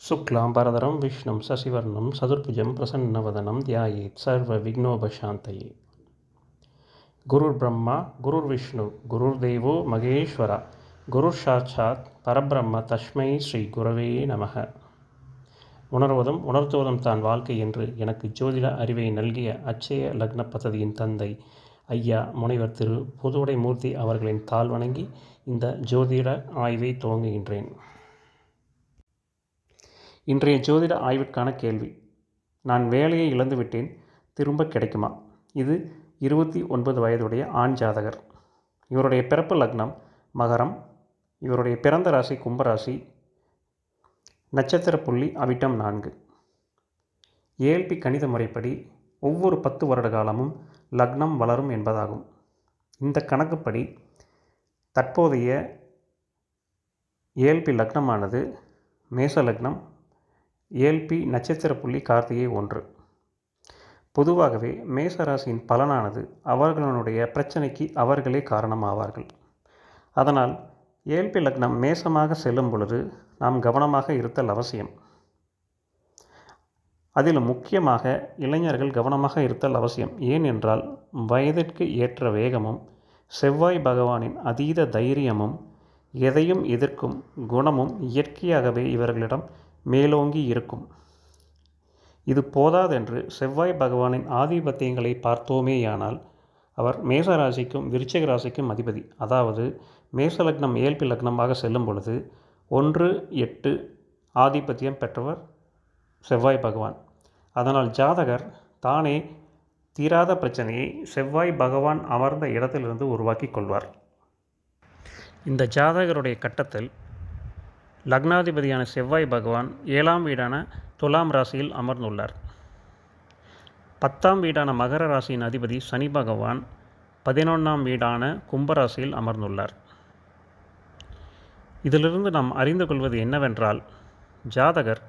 சுக்லாம் பரதரம் விஷ்ணும் சசிவர்ணம் சதுர்புஜம் शुक्लाम्बरधरं विष्णुं शशिवर्णं सदुर्भुजं प्रसन्नवदनं ध्यायेत् सर्वविघ्नोपशान्तये गुरुर्ब्रह्मा गुरुर्विष्णु மகேஸ்வரா குருர் गुरुர்சாட்சாத் பரபிரம்ம தஸ்மை ஸ்ரீ குரவே நமக. உணர்வதும் உணர்த்துவதும் தான் வாழ்க்கை என்று எனக்கு ஜோதிட அறிவை நல்கிய அச்சய லக்ன பததியின் தந்தை ஐயா முனைவர் திரு புதுவடை மூர்த்தி அவர்களின் தாழ் வணங்கி இந்த ஜோதிட ஆய்வை துவங்குகின்றேன். இன்றைய ஜோதிட ஆய்விற்கான கேள்வி. நான் வேலையை இழந்துவிட்டேன் திரும்ப கிடைக்குமா? இது இருபத்தி ஒன்பது வயதுடைய ஆண் ஜாதகர். இவருடைய பிறப்பு லக்னம் மகரம். இவருடைய பிறந்த ராசி கும்பராசி நட்சத்திர புள்ளி அவிட்டம் நான்கு. ஏஎல்பி கணித முறைப்படி ஒவ்வொரு பத்து வருட காலமும் லக்னம் வளரும் என்பதாகும். இந்த கணக்குப்படி தற்போதைய ஏஎல்பி லக்னமானது மேச லக்னம் ஏல்பி நட்சத்திர புள்ளி கார்த்திகை ஒன்று. பொதுவாகவே மேசராசியின் பலனானது அவர்களுடைய பிரச்சனைக்கு அவர்களே காரணமாவார்கள். அதனால் ஏழ்பி லக்னம் மேசமாக செல்லும் பொழுது நாம் கவனமாக இருத்தல் அவசியம். அதிலும் முக்கியமாக இளைஞர்கள் கவனமாக இருத்தல் அவசியம். ஏன் என்றால் வயதிற்கு ஏற்ற வேகமும் செவ்வாய் பகவானின் அதீத தைரியமும் எதையும் எதிர்க்கும் குணமும் இயற்கையாகவே இவர்களிடம் மேலோங்கி இருக்கும். இது போதாதென்று செவ்வாய் பகவானின் ஆதிபத்தியங்களை பார்த்தோமேயானால் அவர் மேச ராசிக்கும் விருச்சிக ராசிக்கும் அதிபதி. அதாவது மேச லக்னம் ஏழ்பி லக்னமாக செல்லும் பொழுது ஒன்று எட்டு ஆதிபத்தியம் பெற்றவர் செவ்வாய் பகவான். அதனால் ஜாதகர் தானே தீராத பிரச்சனையை செவ்வாய் பகவான் அமர்ந்த இடத்திலிருந்து உருவாக்கி கொள்வார். இந்த ஜாதகருடைய கட்டத்தில் லக்னாதிபதியான செவ்வாய் பகவான் ஏழாம் வீடான துலாம் ராசியில் அமர்ந்துள்ளார். பத்தாம் வீடான மகர ராசியின் அதிபதி சனி பகவான் பதினொன்றாம் வீடான கும்பராசியில் அமர்ந்துள்ளார். இதிலிருந்து நாம் அறிந்து கொள்வது என்னவென்றால் ஜாதகர்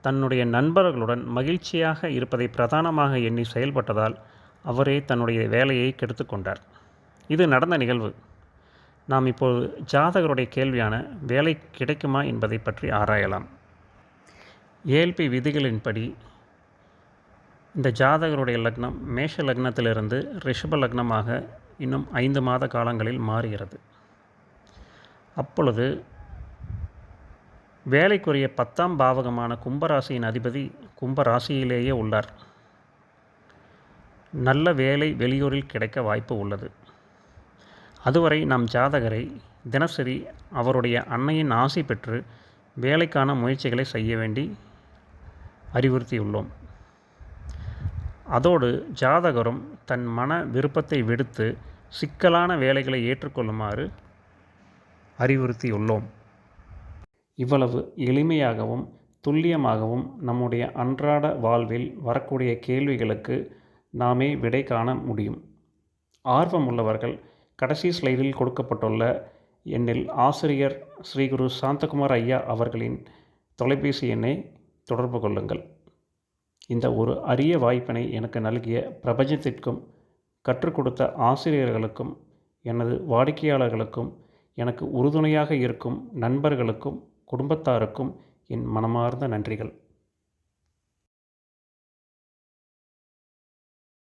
தன்னுடைய நண்பர்களுடன் மகிழ்ச்சியாக இருப்பதை பிரதானமாக எண்ணி செயல்பட்டதால் அவரே தன்னுடைய வேலையை கெடுத்துக்கொண்டார் இது நடந்த நிகழ்வு. நாம் இப்போது ஜாதகருடைய கேள்வியான வேலை கிடைக்குமா என்பதை பற்றி ஆராயலாம். ஏஎல்பி விதிகளின்படி இந்த ஜாதகருடைய லக்னம் மேஷ லக்னத்திலிருந்து ரிஷப லக்னமாக இன்னும் ஐந்து மாத காலங்களில் மாறுகிறது. அப்பொழுது வேலைக்குரிய பத்தாம் பாவகமான கும்பராசியின் அதிபதி கும்பராசியிலேயே உள்ளார். நல்ல வேலை வெளியூரில் கிடைக்க வாய்ப்பு உள்ளது. அதுவரை நம் ஜாதகரை தினசரி அவருடைய அன்னையின் ஆசை பெற்று வேலைக்கான முயற்சிகளை செய்ய வேண்டி அறிவுறுத்தியுள்ளோம். அதோடு ஜாதகரும் தன் மன விருப்பத்தை விடுத்து சிக்கலான வேலைகளை ஏற்றுக்கொள்ளுமாறு அறிவுறுத்தியுள்ளோம். இவ்வளவு எளிமையாகவும் துல்லியமாகவும் நம்முடைய அன்றாட வாழ்வில் வரக்கூடிய கேள்விகளுக்கு நாமே விடை காண முடியும். ஆர்வம் உள்ளவர்கள் கடைசி ஸ்லைடில் கொடுக்கப்பட்டுள்ள எண்ணில் ஆசிரியர் ஸ்ரீகுரு சாந்தகுமார் ஐயா அவர்களின் தொலைபேசி எண்ணை தொடர்பு கொள்ளுங்கள். இந்த ஒரு அரிய வாய்ப்பினை எனக்கு நல்கிய பிரபஞ்சத்திற்கும் கற்றுக் கொடுத்த ஆசிரியர்களுக்கும் எனது வாடிக்கையாளர்களுக்கும் எனக்கு உறுதுணையாக இருக்கும் நண்பர்களுக்கும் குடும்பத்தாருக்கும் என் மனமார்ந்த நன்றிகள்.